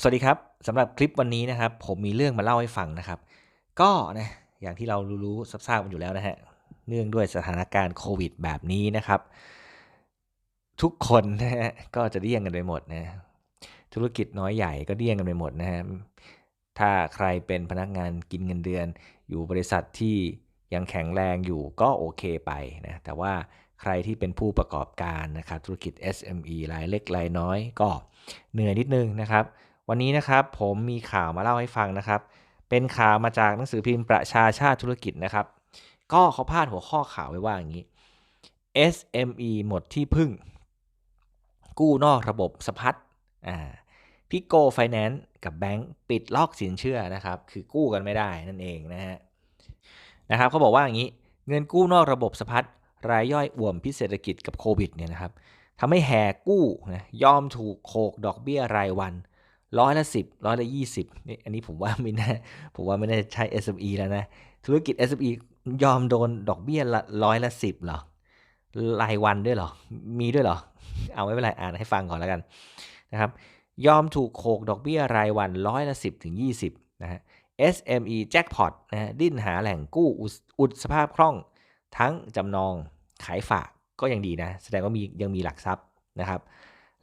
สวัสดีครับสำหรับคลิปวันนี้นะครับ ผมมีเรื่องมาเล่าให้ฟังนะครับ ก็นะอย่างที่เรารู้ๆทราบๆกันอยู่แล้วนะฮะเนื่องด้วยสถานการณ์โควิดแบบนี้นะครับ ทุกคนนะฮะก็จะเดี่ยงกันไปหมดนะธุรกิจน้อยใหญ่ก็เดี่ยงกันไปหมดนะฮะถ้าใครเป็นพนักงานกินเงินเดือน อยู่บริษัทที่ยังแข็งแรงอยู่ก็โอเคไปนะแต่ว่าใครที่เป็นผู้ประกอบการนะครับธุรกิจ SME รายเล็กรายน้อยก็เหนื่อยนิดนึงนะครับ วันนี้นะครับผมมีข่าวมาเล่าให้ฟังนะครับ เป็นข่าวมาจากหนังสือพิมพ์ประชาชาติธุรกิจนะครับ ก็เขาพาดหัวข้อข่าวไว้ว่าอย่างนี้ SME หมดที่พึ่ง กู้นอกระบบสะพัดอ่าพิโกไฟแนนซ์กับแบงก์ปิดล็อกสินเชื่อนะครับ คือกู้กันไม่ได้นั่นเองนะฮะนะครับเขาบอกว่าอย่างนี้เงินกู้นอกระบบสะพัดรายย่อยอ่วมพิเศรษฐกิจกับโควิดเนี่ยนะครับทำให้แห่กู้นะยอมถูกโขกดอกเบี้ยรายวัน ร้อยละสิบร้อยละยี่สิบนี่อันนี้ผมว่าไม่น่าผมว่าไม่น่าใช่ SME แล้วนะ ธุรกิจ SME ยอมโดนดอกเบี้ยละร้อยละสิบหรอรายวันด้วยหรอ มีด้วยหรอ เอาไม่เป็นไรอ่านให้ฟังก่อนแล้วกันนะครับ ยอมถูกโขกดอกเบี้ยรายวันร้อยละสิบถึงยี่สิบนะฮะ SME Jackpot นะฮะดิ้นหาแหล่งกู้อุดสภาพคล่อง ทั้งจำนองขายฝากก็ยังดีนะ แสดงว่ามียังมีหลักทรัพย์นะครับ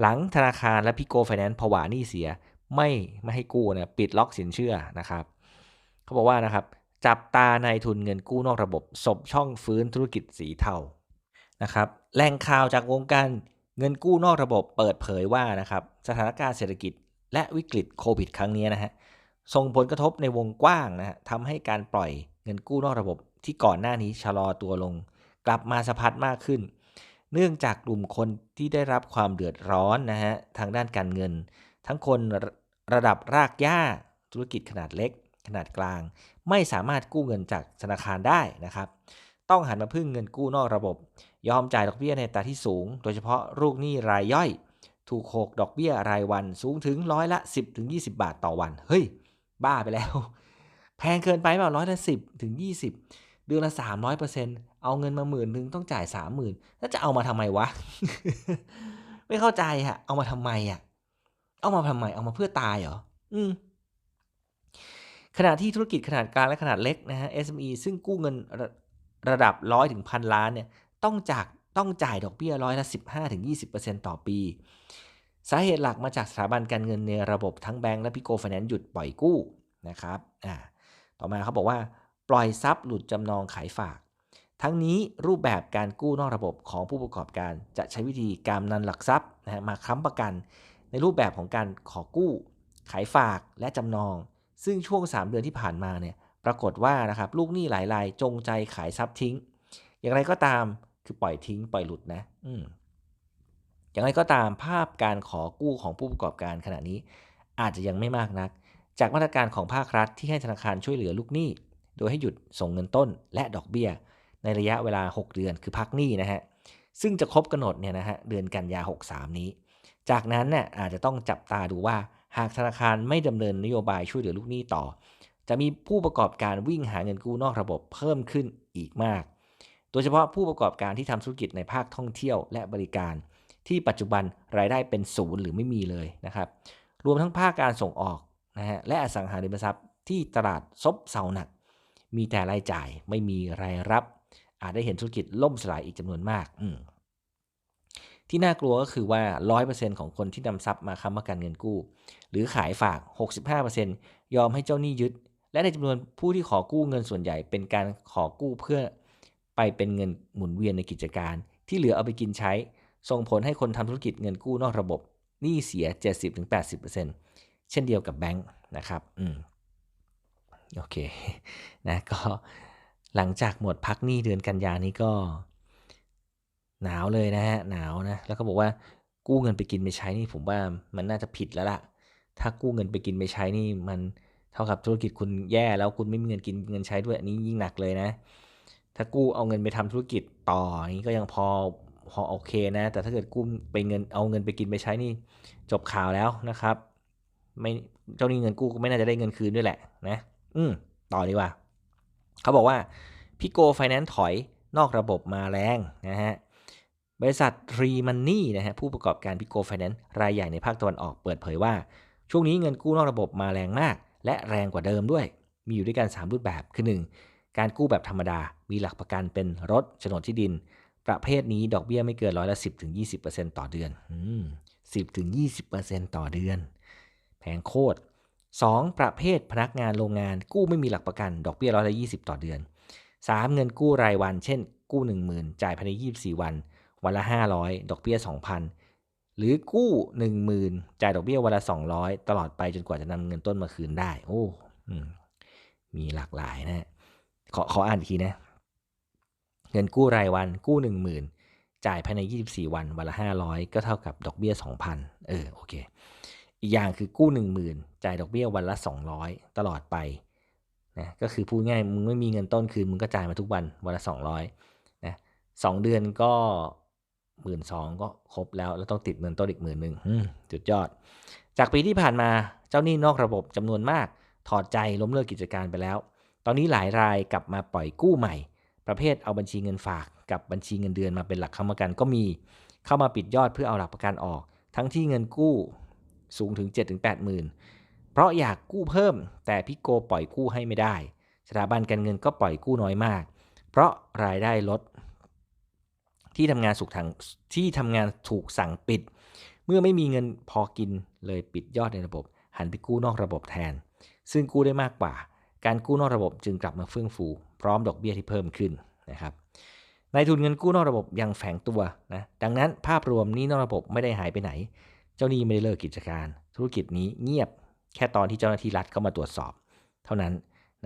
หลังธนาคารและพิโกไฟแนนซ์ผวาหนี้เสีย ไม่ไม่ให้กู้นะปิดล็อกสินเชื่อนะครับเขาบอกว่านะครับจับตานายทุนเงินกู้นอกระบบศพช่องฟื้นธุรกิจสีเทานะครับแหล่งข่าวจากวงการเงินกู้นอกระบบเปิดเผยว่านะครับสถานการณ์เศรษฐกิจและวิกฤตโควิดครั้งนี้นะฮะส่งผลกระทบในวงกว้างนะฮะทำให้การปล่อยเงินกู้นอกระบบที่ก่อนหน้านี้ชะลอตัวลง กลับมาสะพัดมากขึ้น เนื่องจากกลุ่มคนที่ได้รับความเดือดร้อนนะฮะทางด้านการเงิน ทั้งคน ระดับรากหญ้าธุรกิจขนาดเล็ก ขนาดกลาง ไม่สามารถกู้เงินจากธนาคารได้นะครับ ต้องหันมาพึ่งเงินกู้นอกระบบ ยอมจ่ายดอกเบี้ยในตาที่สูง โดยเฉพาะลูกหนี้รายย่อย ถูกโขกดอกเบี้ยรายวันสูงถึงร้อยละ 10ถึง20บาทต่อวัน เฮ้ย บ้าไปแล้ว แพงเกินไปเปล่าร้อยละ10ถึง20 เดือนละ 300เปอร์เซ็นต์เอาเงินมาหมื่นหนึ่งต้องจ่าย 30,000แล้วจะเอามาทำไมวะ ไม่เข้าใจอะเอามาทำไมอะ เอามาทำไมเอามาเพื่อตายเหรออืมขณะที่ธุรกิจขนาดกลางและขนาดเล็กนะฮะ SME ซึ่งกู้เงินระระดับร้อยถึงพันล้านเนี่ยต้องจากต้องจ่ายดอกเบี้ยร้อยละ 15ถึง20%ต่อปี สาเหตุหลักมาจากสถาบันการเงินในระบบทั้งแบงก์และพิโกไฟแนนซ์หยุดปล่อยกู้นะครับอ่าต่อมาเขาบอกว่า ปล่อยทรัพย์หลุดจำนองขายฝาก ทั้งนี้รูปแบบการกู้นอกระบบของผู้ประกอบการจะใช้วิธีการนำหลักทรัพย์นะฮะมาค้ำประกัน ในรูปแบบของการขอกู้ ขายฝากและจำนอง ซึ่งช่วง 3 เดือนที่ผ่านมาเนี่ยปรากฏว่านะครับลูกหนี้หลายรายจงใจขายทรัพย์ทิ้ง อย่างไรก็ตามคือปล่อยทิ้งปล่อยหลุดนะ อืมอย่างไรก็ตามภาพการขอกู้ของผู้ประกอบการขณะนี้ อาจจะยังไม่มากนัก จากมาตรการของภาครัฐที่ให้ธนาคารช่วยเหลือลูกหนี้ โดยให้หยุดส่งเงินต้นและดอกเบี้ย ในระยะเวลา 6 เดือนคือพักหนี้นะฮะซึ่งจะครบกำหนดเนี่ยนะฮะเดือนกันยา 63 นี้ จากนั้นเนี่ยอาจจะต้องจับตาดูว่าหากธนาคารไม่ดำเนินนโยบายช่วยเหลือลูกหนี้ต่อ จะมีผู้ประกอบการวิ่งหาเงินกู้นอกระบบเพิ่มขึ้นอีกมาก โดยเฉพาะผู้ประกอบการที่ทำธุรกิจในภาคท่องเที่ยวและบริการ ที่ปัจจุบันรายได้เป็นศูนย์หรือไม่มีเลยนะครับ รวมทั้งภาคการส่งออกนะฮะและอสังหาริมทรัพย์ที่ตลาดซบเซาหนัก มีแต่รายจ่ายไม่มีรายรับ อาจได้เห็นธุรกิจล่มสลายอีกจำนวนมากอื ที่น่ากลัวก็คือว่า 100%ของคนที่นำทรัพย์มาค้ำประกันเงินกู้ หรือขายฝาก 65%ยอมให้เจ้าหนี้ยึด และในจำนวนผู้ที่ขอกู้เงินส่วนใหญ่ เป็นการขอกู้เพื่อไปเป็นเงินหมุนเวียนในกิจการ ที่เหลือเอาไปกินใช้ ส่งผลให้คนทำธุรกิจเงินกู้นอกระบบหนี้เสีย 70-80%เช่นเดียวกับแบงค์นะครับอืมโอเคนะก็หลังจากหมดพักหนี้เดือนกันยานี้ก็ หนาวเลยนะฮะหนาวนะแล้วก็บอกว่ากู้เงินไปกินไปใช้นี่ผมว่ามันน่าจะผิดแล้วล่ะ ถ้ากู้เงินไปกินไปใช้นี่มันเท่ากับธุรกิจคุณแย่แล้วคุณไม่มีเงินกินเงินใช้ด้วยอันนี้ยิ่งหนักเลยนะ ถ้ากู้เอาเงินไปทำธุรกิจต่อนี้ก็ยังพอพอโอเคนะ แต่ถ้าเกิดกู้ไปเงินเอาเงินไปกินไปใช้นี่จบข่าวแล้วนะครับ ไม่เจ้านี้เงินกู้ก็ไม่น่าจะได้เงินคืนด้วยแหละนะ อืมต่อดีกว่า เขาบอกว่าพี่โกไฟแนนซ์ถอยนอกระบบมาแรงนะฮะ บริษัทรีมันนี่นะฮะผู้ประกอบการพิโกไฟแนนซ์รายใหญ่ในภาคตะวันออกเปิดเผยว่า ช่วงนี้เงินกู้นอกระบบมาแรงมาก และแรงกว่าเดิมด้วย มีอยู่ด้วยกัน 3 รูปแบบคือ 1. การกู้แบบธรรมดา มีหลักประกันเป็นรถโฉนดที่ดิน ประเภทนี้ดอกเบี้ยไม่เกินร้อยละ 10ถึง20%ต่อเดือน10ถึง20%ต่อเดือน แพงโคตร 2. ประเภทพนักงานโรงงาน กู้ไม่มีหลักประกัน ดอกเบี้ยร้อยละ20 ต่อเดือน 3. เงินกู้รายวัน เช่น กู้ 10,000 จ่ายภายใน 24 วัน วันละ 500 ดอกเบี้ย 2,000 หรือกู้ 10,000 จ่ายดอกเบี้ยวันละ 200 ตลอดไปจนกว่าจะนำเงินต้นมาคืนได้ โอ้มีหลากหลายนะขอขออ่านอีกทีนะ เงินกู้รายวันกู้ 10,000 จ่ายภายใน 24 วันวันละ 500 ก็เท่ากับดอกเบี้ย 2,000 เออโอเค อีกอย่างคือกู้ 10,000 จ่ายดอกเบี้ยวันละ 200 ตลอดไปนะก็คือพูดง่ายมึงไม่มีเงินต้นคืนมึงก็จ่ายมาทุกวันวันละ 200นะสองเดือนก็ หมื่นสองก็ครบแล้ว แล้วต้องติดเงินต้นอีกหมื่นหนึ่งจุดยอด จากปีที่ผ่านมาเจ้าหนี้นอกระบบจำนวนมาก ถอดใจล้มเลิกกิจการไปแล้ว ตอนนี้หลายรายกลับมาปล่อยกู้ใหม่ ประเภทเอาบัญชีเงินฝากกับบัญชีเงินเดือนมาเป็นหลักค้ำประกันก็มี เข้ามาปิดยอดเพื่อเอาหลักประกันออก ทั้งที่เงินกู้สูงถึง 7-8หมื่นเพราะอยากกู้เพิ่ม แต่พี่โกปล่อยกู้ให้ไม่ได้สถาบันการเงินก็ปล่อยกู้น้อยมาก เพราะรายได้ลด ที่ทำงานสุขทางที่ทำงานถูกสั่งปิด เมื่อไม่มีเงินพอกินเลยปิดยอดในระบบ หันไปกู้นอกระบบแทน ซึ่งกู้ได้มากกว่า การกู้นอกระบบจึงกลับมาเฟื่องฟู พร้อมดอกเบี้ยที่เพิ่มขึ้นนะครับนายทุนเงินกู้นอกระบบยังแฝงตัวนะดังนั้นภาพรวมนี้นอกระบบไม่ได้หายไปไหน เจ้าหนี้ไม่ได้เลิกกิจการ ธุรกิจนี้เงียบแค่ตอนที่เจ้าหน้าที่รัฐเข้ามาตรวจสอบ เท่านั้น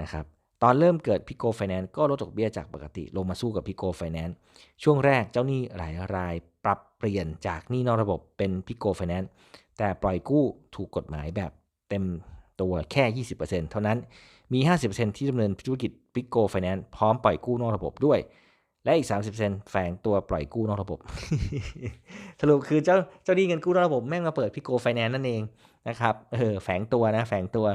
นะครับ ตอนเริ่มเกิดพิโกไฟแนนซ์ก็ลดดอกเบี้ยจากปกติ ลงมาสู้กับพิโกไฟแนนซ์ช่วงแรกเจ้าหนี้หลายรายปรับเปลี่ยนจากหนี้นอกระบบเป็นพิโกไฟแนนซ์แต่ปล่อยกู้ถูกกฎหมายแบบเต็มตัวแค่ 20%เท่านั้นมี 50%ที่ดำเนินธุรกิจพิโกไฟแนนซ์พร้อมปล่อยกู้นอกระบบด้วย และอีก 30%แฝงตัวปล่อยกู้นอกระบบ สรุปคือเจ้าเจ้าหนี้เงินกู้นอกระบบแม่งมาเปิดพิโกไฟแนนซ์นั่นเองนะครับเออแฝงตัวนะแฝงตัว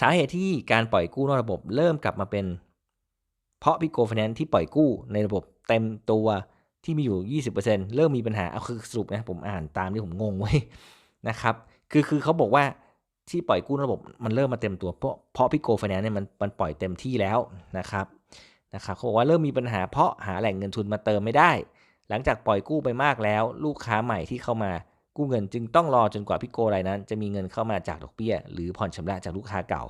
สาเหตุที่การปล่อยกู้นอกระบบเริ่มกลับมาเป็น เพราะพิโกฟินแนนที่ปล่อยกู้ในระบบเต็มตัวที่มีอยู่ 20%เริ่มมีปัญหา เอาคือสรุปนะผมอ่านตามที่ผมงงไว้นะครับ คือคือเขาบอกว่าที่ปล่อยกู้ระบบมันเริ่มมาเต็มตัว เพราะเพราะพิโกฟินแนนเนี่ยมันมันปล่อยเต็มที่แล้วนะครับนะครับเขาบอกว่าเริ่มมีปัญหาเพราะหาแหล่งเงินทุนมาเติมไม่ได้ หลังจากปล่อยกู้ไปมากแล้ว ลูกค้าใหม่ที่เข้ามา กู้เงินจึงต้องรอจนกว่าพี่โกรายนั้น จะมีเงินเข้ามาจากดอกเบี้ย หรือผ่อนชำระจากลูกค้าเก่า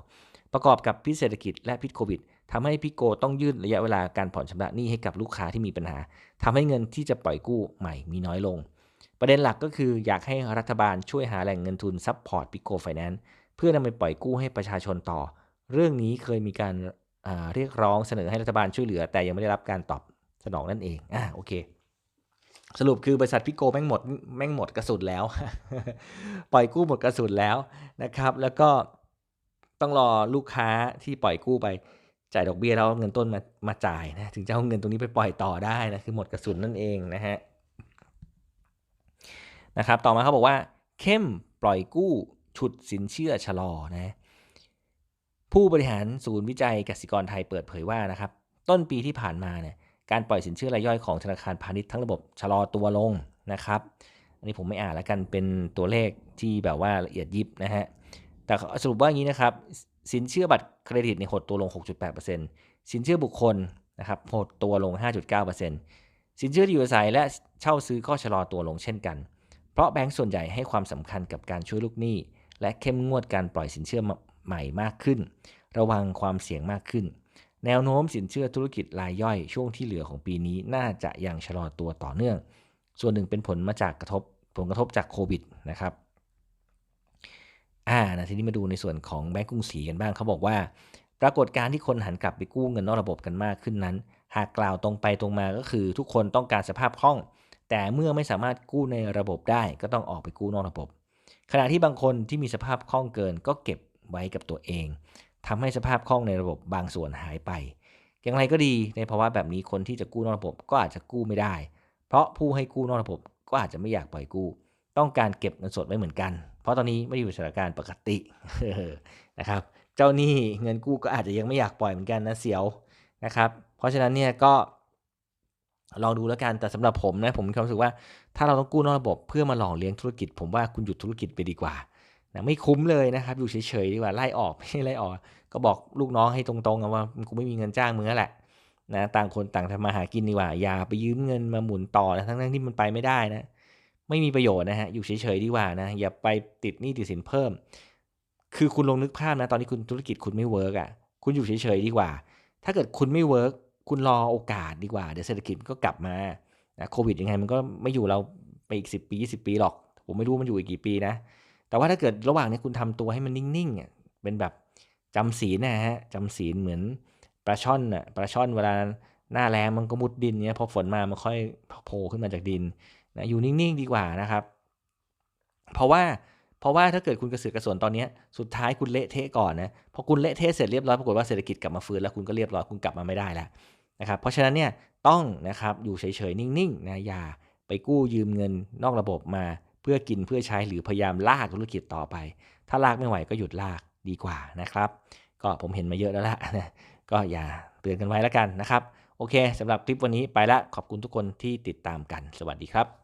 ประกอบกับพิษเศรษฐกิจและพิษโควิดทำให้พี่โกต้องยืดระยะเวลาการผ่อนชำระหนี้ให้กับลูกค้าที่มีปัญหาทำให้เงินที่จะปล่อยกู้ใหม่มีน้อยลง ประเด็นหลักก็คืออยากให้รัฐบาลช่วยหาแหล่งเงินทุนซับพอร์ตพิโกไฟแนนซ์เพื่อนำไปปล่อยกู้ให้ประชาชนต่อ เรื่องนี้เคยมีการเรียกร้องเสนอให้รัฐบาลช่วยเหลือ แต่ยังไม่ได้รับการตอบสนองนั่นเองอ่าโอเค สรุปคือบริษัทพิโกแม่งหมดแม่งหมดกระสุนแล้ว ปล่อยกู้หมดกระสุนแล้วนะครับ แล้วก็ต้องรอลูกค้าที่ปล่อยกู้ไปจ่ายดอกเบี้ยแล้วเงินต้นมามาจ่ายนะถึงจะเอาเงินตรงนี้ไปปล่อยต่อได้นะคือหมดกระสุนนั่นเองนะฮะนะครับต่อมาเขาบอกว่า เข้มปล่อยกู้ฉุดสินเชื่อชะลอนะผู้บริหารศูนย์วิจัยกสิกรไทยเปิดเผยว่านะครับ ต้นปีที่ผ่านมาเนี่ย การปล่อยสินเชื่อรายย่อยของธนาคารพาณิชย์ทั้งระบบชะลอตัวลงนะครับ อันนี้ผมไม่อ่านแล้วกันเป็นตัวเลขที่แบบว่าละเอียดยิบนะฮะ แต่สรุปว่าอย่างนี้นะครับ สินเชื่อบัตรเครดิตในหดตัวลง 6.8%สินเชื่อบุคคลนะครับหดตัวลง 5.9%สินเชื่อที่อยู่อาศัยและเช่าซื้อก็ชะลอตัวลงเช่นกัน เพราะแบงก์ส่วนใหญ่ให้ความสำคัญกับการช่วยลูกหนี้ และเข้มงวดการปล่อยสินเชื่อใหม่มากขึ้น ระวังความเสี่ยงมากขึ้น แนวโน้มสินเชื่อธุรกิจรายย่อยช่วงที่เหลือของปีนี้น่าจะยังชะลอตัวต่อเนื่อง ส่วนหนึ่งเป็นผลมาจากกระทบผลกระทบจากโควิดนะครับอ่านะทีนี้มาดูในส่วนของแบงก์กรุงศรีกันบ้างเขาบอกว่า ปรากฏการที่คนหันกลับไปกู้เงินนอกระบบกันมากขึ้นนั้น หากกล่าวตรงไปตรงมาก็คือทุกคนต้องการสภาพคล่อง แต่เมื่อไม่สามารถกู้ในระบบได้ก็ต้องออกไปกู้นอกระบบ ขณะที่บางคนที่มีสภาพคล่องเกินก็เก็บไว้กับตัวเอง ทำให้สภาพคล่องในระบบบางส่วนหายไป อย่างไรก็ดีในภาวะแบบนี้คนที่จะกู้นอกระบบก็อาจจะกู้ไม่ได้ เพราะผู้ให้กู้นอกระบบก็อาจจะไม่อยากปล่อยกู้ ต้องการเก็บเงินสดไว้เหมือนกัน เพราะตอนนี้ไม่อยู่สถานการณ์ปกตินะครับ เจ้าหนี้เงินกู้ก็อาจจะยังไม่อยากปล่อยเหมือนกันนะเสียวนะครับ เพราะฉะนั้นเนี่ยก็ลองดูแล้วกันแต่สำหรับผมนะผมมีความรู้สึกว่าถ้าเราต้องกู้นอกระบบเพื่อมาหล่อเลี้ยงธุรกิจ ผมว่าคุณหยุดธุรกิจไปดีกว่า นะไม่คุ้มเลยนะครับอยู่เฉยๆดีกว่าไล่ออกไม่ใช่ไล่ออก ก็บอกลูกน้องให้ตรงๆอะว่ากูไม่มีเงินจ้างมึงแล้วแหละนะต่างคนต่างทำมาหากินดีกว่าอย่าไปยืมเงินมาหมุนต่อนะทั้งๆที่มันไปไม่ได้นะ ไม่มีประโยชน์นะฮะอยู่เฉยๆดีกว่านะอย่าไปติดหนี้ติดสินเพิ่ม คือคุณลองนึกภาพนะ ตอนนี้คุณธุรกิจคุณไม่เวิร์กอะคุณอยู่เฉยๆดีกว่า ถ้าเกิดคุณไม่เวิร์กคุณรอโอกาสดีกว่าเดี๋ยวเศรษฐกิจก็กลับมานะโควิดยังไงมันก็ไม่อยู่เราไปอีกสิปี20 ปีหรอก ผมไม่รู้มันอยู่อีกกี่ปีนะ แต่ว่าถ้าเกิดระหว่างนี้คุณทำตัวให้มันนิ่งๆอะเป็นแบบจำศีลนะฮะจำศีลเหมือนปลาช่อนอะปลาช่อนเวลาหน้าแรงมันก็มุดดินเนี้ยพอฝนมามันค่อยโผล่ขึ้นมาจากดินนะอยู่นิ่งๆดีกว่านะครับ เพราะว่าเพราะว่าถ้าเกิดคุณกระสือกระสนตอนนี้สุดท้ายคุณเละเทะก่อนนะพอคุณเละเทะเสร็จเรียบร้อยปรากฏว่าเศรษฐกิจกลับมาฟื้นแล้วคุณก็เรียบร้อยคุณกลับมาไม่ได้แล้วนะครับเพราะฉะนั้นเนี่ยต้องนะครับอยู่เฉยๆนิ่งๆนะอย่าไปกู้ยืมเงินนอกระบบมา เพื่อกินเพื่อใช้หรือพยายามลากธุรกิจต่อไป ถ้าลากไม่ไหวก็หยุดลากดีกว่านะครับ ก็ผมเห็นมาเยอะแล้วละนะก็อย่าเตือนกันไว้แล้วกันนะครับ โอเคสำหรับคลิปวันนี้ไปละขอบคุณทุกคนที่ติดตามกัน สวัสดีครับ